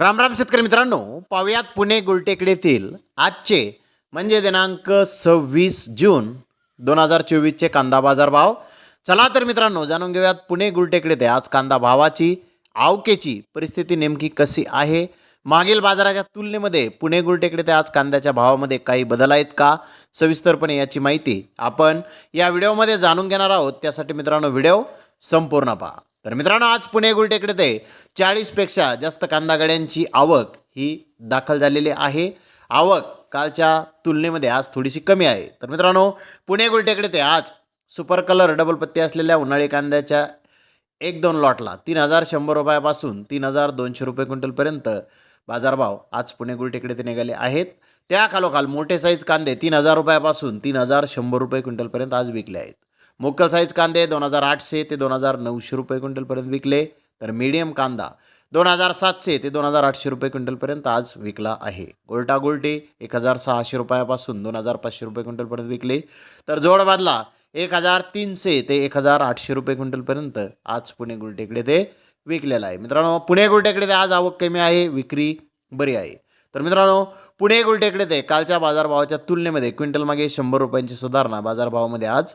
राम राम शेतकरी मित्रांनो पाहुयात पुणे गुलटेकडे येथील आजचे म्हणजे दिनांक सव्वीस जून दोन हजार चोवीसचे कांदा बाजार भाव. चला तर मित्रांनो जाणून घेऊयात पुणे गुलटेकडे ते आज कांदा भावाची आवकेची परिस्थिती नेमकी कशी आहे? मागील बाजाराच्या तुलनेमध्ये पुणे गुलटेकडे ते आज कांद्याच्या भावामध्ये काही बदल आहेत का? सविस्तरपणे याची माहिती आपण या व्हिडिओमध्ये जाणून घेणार आहोत. त्यासाठी मित्रांनो व्हिडिओ संपूर्ण पहा. तर मित्रांनो आज पुणे गुलटेकडे ते चाळीसपेक्षा जास्त कांदा गाड्यांची आवक ही दाखल झालेली आहे. आवक कालच्या तुलनेमध्ये आज थोडीशी कमी आहे. तर मित्रांनो पुणे गुलटेकडे ते आज सुपर कलर डबल पत्ती असलेल्या उन्हाळी कांद्याच्या एक दोन लॉटला तीन हजार शंभर रुपयापासून तीन हजार दोनशे रुपये क्विंटलपर्यंत बाजारभाव आज पुणे गुलटेकडे ते निघाले आहेत. त्या खालोखाल मोठे साईज कांदे तीन हजार रुपयापासून तीन हजार शंभर रुपये क्विंटलपर्यंत आज विकले आहेत. मोकल साईज कांदे दोन हजार आठशे ते दोन हजार नऊशे रुपये क्विंटलपर्यंत विकले. तर मीडियम कांदा दोन हजार सातशे ते दोन हजार आठशे रुपये क्विंटलपर्यंत आज विकला आहे. गोलटा गोल्टी एक हजार सहाशे रुपयापासून दोन हजार पाचशे रुपये क्विंटलपर्यंत विकले. तर जोड बादला एक हजार तीनशे ते एक हजार आठशे रुपये क्विंटलपर्यंत आज पुणे गुलटेकडे ते विकलेलं आहे. मित्रांनो पुणे गुलटेकडे ते आज आवक कमी आहे विक्री बरी आहे. तर मित्रांनो पुणे गुलटेकडे ते कालच्या बाजारभावाच्या तुलनेमध्ये क्विंटल मागे शंभर रुपयांची सुधारणा बाजारभावामध्ये आज